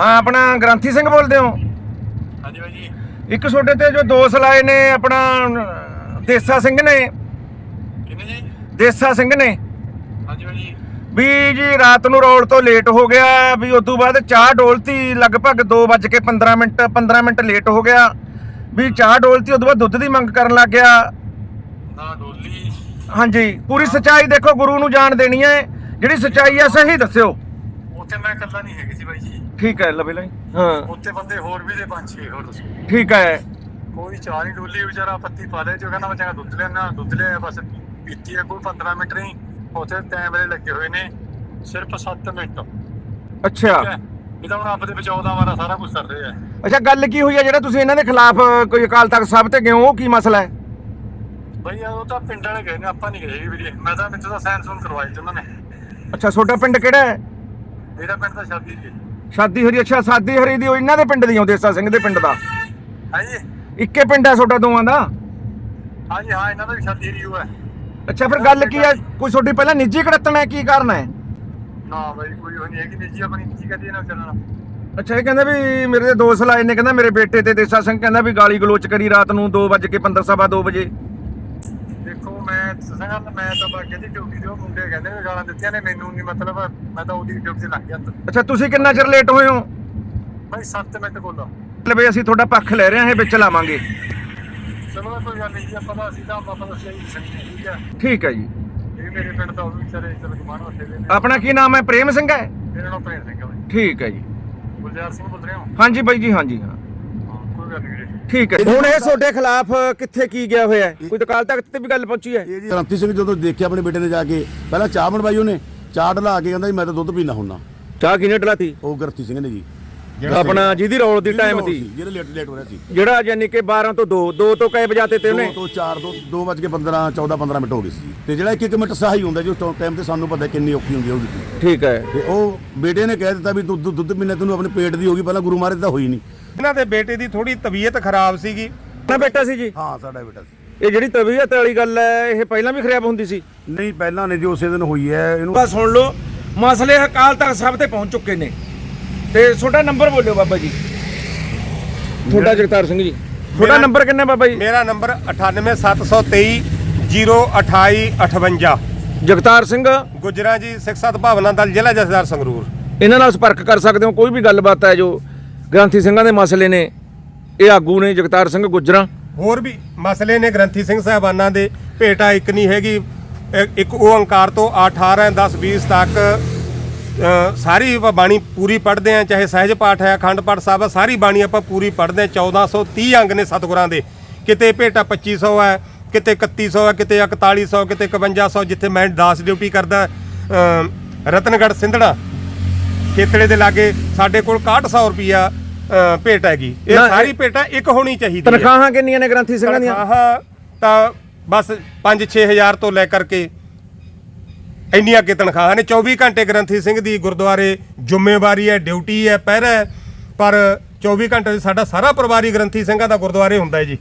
ਹਾਂ ਆਪਣਾ ਗ੍ਰੰਥੀ ਸਿੰਘ ਬੋਲਦੇ ਹੋ? ਹਾਂਜੀ ਬਾਈ ਜੀ। ਇੱਕ ਛੋਟੇ ਤੇ ਜੋ ਦੋਸ਼ ਲਾਏ ਨੇ ਆਪਣਾ ਦੇਸਾ ਸਿੰਘ ਨੇ। ਕਿੰਨੇ ਜੀ? ਦੇਸਾ ਸਿੰਘ ਨੇ। ਹਾਂਜੀ ਬਾਈ ਜੀ। ਵੀ ਜੀ ਰਾਤ ਨੂੰ ਰੋਲ ਤੋਂ ਲੇਟ ਹੋ ਗਿਆ ਵੀ ਉਸ ਤੋਂ ਬਾਅਦ ਚਾਹ ਡੋਲਤੀ ਲਗਭਗ 2:15 ਮਿੰਟ 15 ਮਿੰਟ ਲੇਟ ਹੋ ਗਿਆ। ਵੀ ਚਾਹ ਡੋਲਤੀ ਉਸ ਤੋਂ ਬਾਅਦ ਦੁੱਧ ਦੀ ਮੰਗ ਕਰਨ ਲੱਗ ਗਿਆ। ਨਾ ਡੋਲੀ। ਹਾਂਜੀ ਪੂਰੀ ਸੱਚਾਈ ਦੇਖੋ ਗੁਰੂ ਨੂੰ ਜਾਣ ਦੇਣੀ ਹੈ। ਜਿਹੜੀ ਸੱਚਾਈ ਹੈ ਸਹੀ ਦੱਸਿਓ। ਉੱਥੇ ਮੈਂ ਇਕੱਲਾ ਨਹੀਂ ਹੈਗੀ ਸੀ ਬਾਈ ਜੀ। ਠੀਕ ਹੈ ਲਵੇ ਲਈ। ਹਾਂ। ਉੱਥੇ ਬੰਦੇ ਹੋਰ ਵੀ ਦੇ ਪੰਜ ਛੇ ਹੋਰ ਦੱਸੋ। ਠੀਕ ਹੈ। ਕੋਈ ਚਾਹ ਨਹੀਂ ਡੋਲੀ ਵਿਚਾਰਾ ਪੱਤੀ ਪਾ ਦੇ ਜੋ ਕਹਿੰਦਾ ਮੈਂ ਚੰਗਾ ਦੁੱਧ ਲੈਣਾ ਦੁੱਧ ਲਿਆ ਬਸ ਪੀਤੀ ਹੈ ਕੋਈ 15 ਮਿੰਟ ਨਹੀਂ। ਉੱਥੇ ਕੈਮਰੇ ਲੱਗੇ ਹੋਏ ਨੇ ਸਿਰਫ 7 ਮਿੰਟ। ਠੀਕ ਅੱਛਾ ਹੈ। ਇਹ ਤਾਂ ਹੁਣ ਆਪਦੇ ਬਚਾਓ ਦਾ ਮਾਰਾ ਸਾਰਾ ਕੁਝ ਕਰ ਰਹੇ ਆ। ਅੱਛਾ ਗੱਲ ਕੀ ਹੋਈ ਹੈ ਜਿਹੜਾ ਤੁਸੀਂ ਇਹਨਾਂ ਦੇ ਖਿਲਾਫ ਕੋਈ ਅਕਾਲ ਤਖਤ ਸਾਹਿਬ ਤੇ ਗਏ ਹੋ ਉਹ ਕੀ ਮਸਲਾ ਹੈ? ਬਈ ਉਹ ਤਾਂ ਪਿੰਡ ਵਾਲੇ ਗਏ ਨੇ ਆਪਾਂ ਨਹੀਂ ਗਏ ਵੀਰੇ। ਮੈਂ ਤਾਂ ਮੈਨੂੰ ਤਾਂ ਹੁਣ ਕਰਵਾਈ ਤੇ ਉਹਨਾਂ ਨੇ। ਅੱਛਾ ਤੁਹਾਡਾ ਪਿੰਡ ਕਿਹੜਾ ਹੈ? ਮੇਰਾ ਪਿੰਡ ਤਾਂ ਸ਼ਾਦੀ ਜੀ। ਸ਼ਾਦੀ ਹਰੀ ਅੱਛਾ ਸ਼ਾਦੀ ਹਰੀ ਦੀ ਉਹ ਇਹਨਾਂ ਦੇ ਪਿੰਡ ਦੀ ਹੋ ਦੇਸਾ ਸਿੰਘ ਦੇ ਪਿੰਡ ਦਾ। ਹਾਂਜੀ। ਇੱਕੇ ਪਿੰਡ ਹੈ ਤੁਹਾਡਾ ਦੋਵਾਂ ਦਾ? ਹਾਂਜੀ ਹਾਂ ਇਹਨਾਂ ਦਾ ਵੀ ਸ਼ਾਦੀ ਰਿਊ ਹੈ। ਅੱਛਾ ਫਿਰ ਗੱਲ ਕੀ ਹੈ? ਕੋਈ ਤੁਹਾਡੀ ਪਹਿਲਾਂ ਨਿੱਜੀ ਕੜਤਣ ਹੈ ਕੀ ਕਾਰਨ ਹੈ? ਨਾ ਬਈ ਕੋਈ ਉਹ ਨਹੀਂ ਹੈ ਕਿ ਨਿੱਜੀ ਆਪਣੀ ਨਿੱਜੀ ਕਦੀ ਨਾ ਚੱਲਣਾ ਅੱਛਾ ਇਹ ਕਹਿੰਦਾ ਵੀ ਮੇਰੇ ਤੇ ਦੋਸ਼ ਲਾਏ ਨੇ ਕਹਿੰਦਾ ਮੇਰੇ ਬੇਟੇ ਤੇ ਦੇਸਾ ਸਿੰਘ ਕਹਿੰਦਾ ਵੀ ਗਾਲੀ ਗਲੋਚ ਕਰੀ ਰਾਤ ਨੂੰ 2:15 ਸਵਾ 2 ਵਜੇ। ਮੈਂ ਦੱਸਾਂਗਾ ਤਾਂ ਮੈਂ ਤਾਂ ਬਾਕੀ ਦੀ ਡਿਊਟੀ ਉਹ ਮੁੰਡੇ ਕਹਿੰਦੇ ਵੀ ਗਾਲਾਂ ਦਿੱਤੀਆਂ ਨੇ ਮੈਨੂੰ ਨਹੀਂ ਮਤਲਬ ਮੈਂ ਤਾਂ ਉਹਦੀ ਡਿਊਟੀ ਤੇ ਲੱਗ ਗਿਆ ਅੰਦਰ। ਅੱਛਾ ਤੁਸੀਂ ਕਿੰਨਾ ਚਿਰ ਲੇਟ ਹੋਏ ਹੋ? ਬਈ 7 ਮਿੰਟ ਕੋਲ ਲਵੇ ਅਸੀਂ ਤੁਹਾਡਾ ਪੱਖ ਲੈ ਰਹੇ ਹਾਂ ਇਹ ਵਿੱਚ ਲਾਵਾਂਗੇ। ਚਲੋ ਤਾਂ ਕੋਈ ਗੱਲ ਨਹੀਂ ਜੀ ਆਪਾਂ ਤਾਂ ਤਾਂ ਆਪਾਂ ਤਾਂ ਸਹੀ ਸੰਗੀ ਠੀਕ ਹੈ ਠੀਕ ਹੈ ਜੀ। ਇਹ ਮੇਰੇ ਪਿੰਡ ਦਾ ਉਹ ਵੀ ਵਿਚਾਰੇ ਚਲ ਗਮਾਨ ਵੱਡੇ ਦੇ ਨੇ। ਆਪਣਾ ਕੀ ਨਾਮ ਹੈ? ਪ੍ਰੇਮ ਸਿੰਘ ਹੈ? ਮੇਰੇ ਨਾਲ ਪ੍ਰੇਮ ਸਿੰਘ ਹੈ ਬਈ। ਠੀਕ ਹੈ ਜੀ। ਗੁਲਜ਼ਾਰ ਸਿੰਘ ਬੋਲ ਰਹੇ ਹੋ? ਹਾਂਜੀ ਬਾਈ ਜੀ ਹਾਂਜੀ ਹਾਂ। ਗੱਲ ਵੀਰੇ। ਠੀਕ ਹੈ। ਹੁਣ ਇਹ ਤੁਹਾਡੇ ਖਿਲਾਫ ਕਿੱਥੇ ਕੀ ਗਿਆ ਹੋਇਆ ਹੈ? ਕੋਈ ਅਕਾਲ ਤਖਤ ਤੇ ਵੀ ਗੱਲ ਪਹੁੰਚੀ ਹੈ। ਕ੍ਰਾਂਤੀ ਸਿੰਘ ਜਦੋਂ ਦੇਖਿਆ ਆਪਣੇ ਬੇਟੇ ਨੇ ਜਾ ਕੇ ਪਹਿਲਾਂ ਚਾਹ ਬਣਵਾਈ ਉਹਨੇ ਚਾਹ ਢਲਾ ਕੇ ਕਹਿੰਦਾ ਜੀ ਮੈਂ ਤਾਂ ਦੁੱਧ ਪੀਣਾ ਹੁੰਨਾ। ਚਾਹ ਕਿਨੇ ਡਲਾਤੀ? ਉਹ ਗੁਰਤੀ ਸਿੰਘ ਨੇ ਜੀ। ਆਪਣਾ ਜਿਹਦੀ ਰੌਲ ਦੀ ਟਾਈਮ ਦੀ। ਜਿਹੜੇ ਲੇਟ ਲੇਟ ਹੋ ਰਿਹਾ ਸੀ। ਜਿਹੜਾ ਯਾਨੀ ਕਿ 12 ਤੋਂ 2 2 ਤੋਂ ਕਈ ਵਜਾਤੇ ਤੇ ਦੋ ਉਹਨੇ ਤੋਂ 4 ਤੋਂ 2 ਵਜ ਕੇ 15 14 15 ਮਿੰਟ ਹੋ ਗਏ ਸੀ। ਤੇ ਜਿਹੜਾ ਇੱਕ ਇੱਕ ਮਿੰਟ ਸਹੀ ਹੁੰਦਾ ਜੀ ਉਸ ਟਾਈਮ ਤੇ ਸਾਨੂੰ ਪਤਾ ਕਿੰਨੀ ਔਖੀ ਹੁੰਦੀ ਹੈ ਉਹਦੀ ਠੀਕ ਹੈ। ਤੇ ਉਹ ਬੇਟੇ ਨੇ ਕਹਿ ਦਿੱਤਾ ਵੀ ਦੁੱਧ ਦੁੱਧ ਪੀਣਾ ਤੈਨੂੰ ਆਪਣੇ ਪੇਟ ਦੀ ਹੋਗੀ ਪਹਿਲਾਂ ਗੁਰੂ ਮਹਾਰਾਜ ਤਾਂ ਹੋਈ ਨਹੀਂ। ਇਹਨਾਂ ਦੇ ਬੇਟੇ ਦੀ ਥੋੜੀ ਤਬੀਅਤ ਖਰਾਬ ਸੀਗੀ। ਨਾ ਬੇਟਾ ਸੀ ਜੀ? ਹਾਂ ਸਾਡਾ ਬੇਟਾ ਸੀ। ਇਹ ਜਿਹੜੀ ਤਬੀਅਤ ਵਾਲੀ ਗੱਲ ਹੈ ਇਹ ਪਹਿਲਾਂ ਵੀ ਖਰਾਬ ਹੁੰਦੀ ਸੀ? ਨਹੀਂ ਪਹਿਲਾਂ ਨੇ ਜੀ ਉਸੇ ਦਿਨ ਹੋਈ ਹੈ ਇਹਨੂੰ ਬਸ ਸੁਣ ਲਓ ਮਸਲੇ ਅਕਾਲ ਤਖਤ ਸਾਹਿਬ ਤੇ ਪਹੁੰਚ ਚੁੱਕੇ ਨੇ। ਤੇ ਤੁਹਾਡਾ ਨੰਬਰ ਬੋਲਿਓ ਬਾਬਾ ਜੀ। ਤੁਹਾਡਾ ਜਗਤਾਰ ਸਿੰਘ ਜੀ। ਤੁਹਾਡਾ ਮੇਰਾ- ਨੰਬਰ ਕਿੰਨਾ ਬਾਬਾ ਜੀ? ਮੇਰਾ ਨੰਬਰ 98723 02858 ਜਗਤਾਰ ਸਿੰਘ। ਗੁਜਰਾ ਜੀ ਸਿੱਖ ਸਤ ਭਾਵਨਾ ਦਲ ਜ਼ਿਲ੍ਹਾ ਜਥੇਦਾਰ ਸੰਗਰੂਰ। ਇਹਨਾਂ ਨਾਲ ਸੰਪਰਕ ਕਰ ਸਕਦੇ ਹੋ ਕੋਈ ਵੀ ਗੱਲਬਾਤ ਹੈ ਜੋ ਗ੍ਰੰਥੀ ਸਿੰਘਾਂ ਦੇ ਮਸਲੇ ਨੇ ਇਹ ਆਗੂ ਨੇ ਜਗਤਾਰ ਸਿੰਘ ਗੁੱਜਰਾਂ। ਹੋਰ ਵੀ ਮਸਲੇ ਨੇ ਗ੍ਰੰਥੀ ਸਿੰਘ ਸਾਹਿਬਾਨਾਂ ਦੇ ਭੇਟਾ ਇੱਕ ਨਹੀਂ ਹੈਗੀ ਇੱਕ- ਇੱਕ ਓੰਕਾਰ ਤੋਂ 18 10 20 ਤੱਕ ਸਾਰੀ ਆਪਾਂ ਬਾਣੀ ਪੂਰੀ ਪੜ੍ਹਦੇ ਆ ਚਾਹੇ ਸਹਿਜ ਪਾਠ ਹੈ ਅਖੰਡ ਪਾਠ ਸਾਹਿਬ ਹੈ ਸਾਰੀ ਬਾਣੀ ਆਪਾਂ ਪੂਰੀ ਪੜ੍ਹਦੇ ਆ 1430 ਅੰਗ ਨੇ ਸਤਿਗੁਰਾਂ ਦੇ। ਕਿਤੇ ਭੇਟਾ 2500 ਹੈ ਕਿਤੇ 3100 ਹੈ ਕਿਤੇ 4100 ਕਿਤੇ 5100 ਜਿੱਥੇ ਮੈਂ ਦਾਸ ਡਿਊਟੀ ਕਰਦਾ ਅ, ਰਤਨਗੜ੍ਹ ਸਿੰਧੜਾ ਖੇਤੜੇ ਦੇ ਲਾਗੇ ਸਾਡੇ ਕੋਲ 6100 ਰੁਪਿਆ ਅ, ਭੇਟ ਹੈਗੀ। ਇਹ ਨਾ, ਇਹ- ਸਾਰੀ ਭੇਟਾ ਇੱਕ ਹੋਣੀ ਚਾਹੀਦੀ ਹੈ। ਤਨਖਾਹਾਂ ਕਿੰਨੀਆਂ ਨੇ ਗ੍ਰੰਥੀ ਸਿੰਘਾਂ ਦੀਆਂ? ਤਨਖਾਹਾਂ ਤਾਂ ਬਸ 5-6000 ਤੋਂ ਲੈ ਕਰਕੇ ਇੰਨੀਆਂ ਅੱਗੇ ਤਨਖਾਹਾਂ ਨੇ। 24 ਘੰਟੇ ਗ੍ਰੰਥੀ ਸਿੰਘ ਦੀ ਗੁਰਦੁਆਰੇ ਜ਼ਿੰਮੇਵਾਰੀ ਹੈ ਡਿਊਟੀ ਹੈ ਪਹਿਰਾ ਹੈ। ਪਰ 24 ਘੰਟੇ ਸਾਡਾ ਸਾਰਾ ਪਰਿਵਾਰੀ ਗ੍ਰੰਥੀ ਸਿੰਘਾਂ ਦਾ ਗੁਰਦੁਆਰੇ ਹੁੰਦਾ ਹੈ ਜੀ।